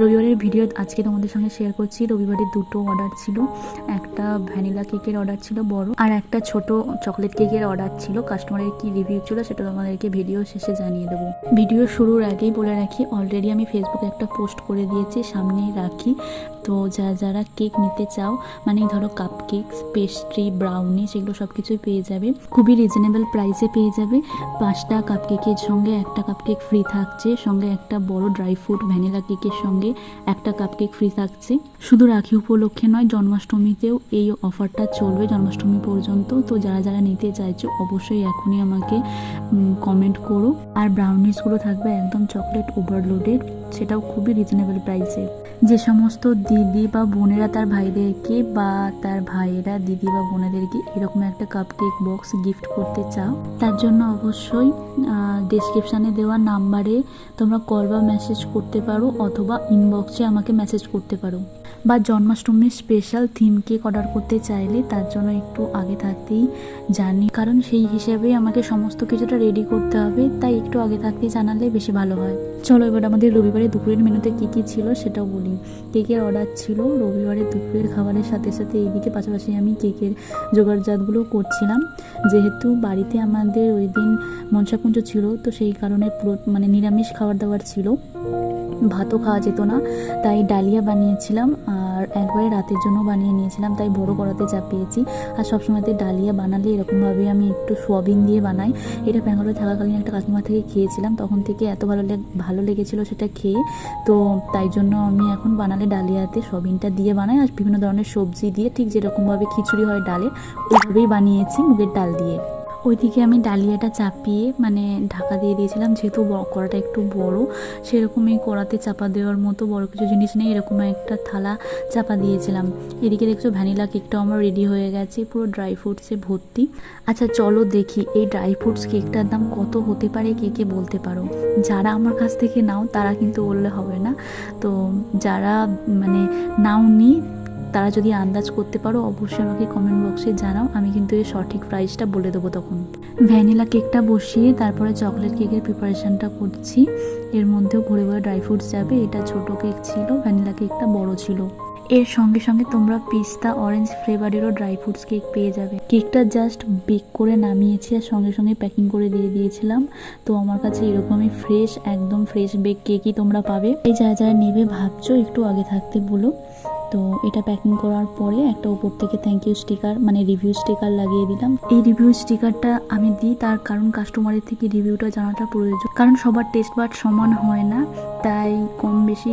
রবিবারের ভিডিও আজকে তোমাদের সঙ্গে শেয়ার করছি। রবিবারের দুটো অর্ডার ছিল। একটা ভ্যানিলা কেকের অর্ডার ছিল বড়, আর একটা ছোট চকলেট কেকের অর্ডার ছিল। কাস্টমারের কি রিভিউ ছিল সেটা তোমাদেরকে ভিডিও শেষে জানিয়ে দেবো। ভিডিও শুরুর আগেই বলে রাখি অলরেডি আমি ফেসবুকে একটা পোস্ট করে দিয়েছি, সামনেই রাখি। তো যারা যারা কেক নিতে চাও মানে ধরো কাপ কেকস পেস্ট্রি ব্রাউনি সেগুলো সব কিছুই পেয়ে যাবে। খুবই রিজনেবল প্রাইসে পেয়ে যাবে। পাঁচটা কাপ কেকের সঙ্গে একটা কাপ কেক ফ্রি থাকছে, সঙ্গে একটা বড় ড্রাই ফ্রুট ভ্যানিলা কেকের সঙ্গে একটা কাপ কেক ফ্রি থাকছে। শুধু রাখি উপলক্ষে নয়, জন্মাষ্টমীতেও এই অফারটা চলবে জন্মাষ্টমী পর্যন্ত। তো যারা যারা নিতে চাইছো, অবশ্যই এখনই আমাকে কমেন্ট করো। আর ব্রাউনিসগুলো থাকবে একদম চকলেট ওভারলোডেড সেটাও খুবই রিজনেবল প্রাইসে যে সমস্ত দিদি বা বোনেরা তার ভাইদেরকে বা তার ভাইয়েরা, দিদি বা বোনেদেরকে এরকম একটা কাপ কেক বক্স গিফট করতে চাও, তার জন্য অবশ্যই ডিসক্রিপশানে দেওয়া নাম্বারে তোমরা কল বা মেসেজ করতে পারো অথবা ইনবক্সে আমাকে মেসেজ করতে পারো। বা জন্মাষ্টমীর স্পেশাল থিম কেক অর্ডার করতে চাইলে তার জন্য একটু আগে থাকতেই জানি, কারণ সেই হিসেবে আমাকে সমস্ত কিছুটা রেডি করতে হবে, তাই একটু আগে থাকতেই জানালে বেশি ভালো হয়। চলো এবার আমাদের রবিবারে দুপুরের মেনুতে কী কী ছিল সেটাও বলি। কেকের অর্ডার ছিল রবিবারে দুপুরের খাবারের সাথে সাথে এইদিকে পাশাপাশি আমি কেকের জোগাড়জাতগুলো করছিলাম। যেহেতু বাড়িতে আমাদের ওই দিন মনসাপুঞ্জ ছিল, তো সেই কারণে পুরো মানে নিরামিষ খাবার দাবার ছিল। ভাতও খাওয়া যেত না, তাই ডালিয়া বানিয়েছিলাম আর একবারে রাতের জন্য বানিয়ে নিয়েছিলাম, তাই বড় করাতে চাপিয়েছি। আর সবসময়তে ডালিয়া বানালে এরকমভাবে আমি একটু সোয়াবিন দিয়ে বানাই। এটা ব্যাঙ্গালোরে থাকাকালীন একটা কাকিমা থেকে খেয়েছিলাম, তখন থেকে এত ভালো ভালো লেগেছিলো সেটা খেয়ে। তো তাই জন্য আমি এখন বানালে ডালিয়াতে সোয়াবিনটা দিয়ে বানাই, আর বিভিন্ন ধরনের সবজি দিয়ে ঠিক যেরকমভাবে খিচুড়ি হয় ডালে ওইভাবেই বানিয়েছি মুগের ডাল দিয়ে। ওইদিকে আমি ডালিয়াটা চাপিয়ে মানে ঢাকা দিয়ে দিয়েছিলাম, যেহেতু কড়াটা একটু বড় সেরকম এই কড়াতে চাপা দেওয়ার মতো বড় কিছু জিনিস নেই, এরকম একটা থালা চাপা দিয়েছিলাম। এদিকে দেখছ ভ্যানিলা কেকটাও আমার রেডি হয়ে গেছে, পুরো ড্রাই ফ্রুটসে ভর্তি। আচ্ছা চলো দেখি, এই ড্রাই ফ্রুটস কেকটার দাম কত হতে পারে, কে কে বলতে পারো? যারা আমার কাছ থেকে নাও, তারা কিন্তু বললে হবে না। তো যারা মানে নাও নি তারা যদি আন্দাজ করতে পারো, অবশ্যই আমাকে কমেন্ট বক্সে জানাও, আমি কিন্তু এর সঠিক প্রাইসটা বলে দেবো তখন। ভ্যানিলা কেকটা বসিয়ে তারপরে চকলেট কেকের প্রিপারেশনটা করছি। এর মধ্যেও ভরে ভরে ড্রাই ফ্রুটস যাবে, এটা ছোট কেক ছিল ভ্যানিলা কেকটা বড় ছিল। এর সঙ্গে সঙ্গে তোমরা পিস্তা অরেঞ্জ ফ্লেভারেরও ড্রাই ফ্রুটস কেক পেয়ে যাবে। কেকটা জাস্ট বেক করে নামিয়েছি আর সঙ্গে সঙ্গে প্যাকিং করে দিয়ে দিয়েছিলাম। তো আমার কাছে এরকমই ফ্রেশ একদম ফ্রেশ বেক কেকই তোমরা পাবে। এই যারা যারা নেবে ভাবছ, একটু আগে থাকতে বলো। তো এটা প্যাকিং করার পরে একটা উপর থেকে থ্যাংক ইউ স্টিকার মানে রিভিউ স্টিকার লাগিয়ে দিলাম। এই রিভিউ স্টিকারটা আমি দিই, তার কারণ কাস্টমারের থেকে রিভিউটা জানাটা প্রয়োজন। কারণ সবার টেস্ট বাট সমান হয় না, তাই কম বেশি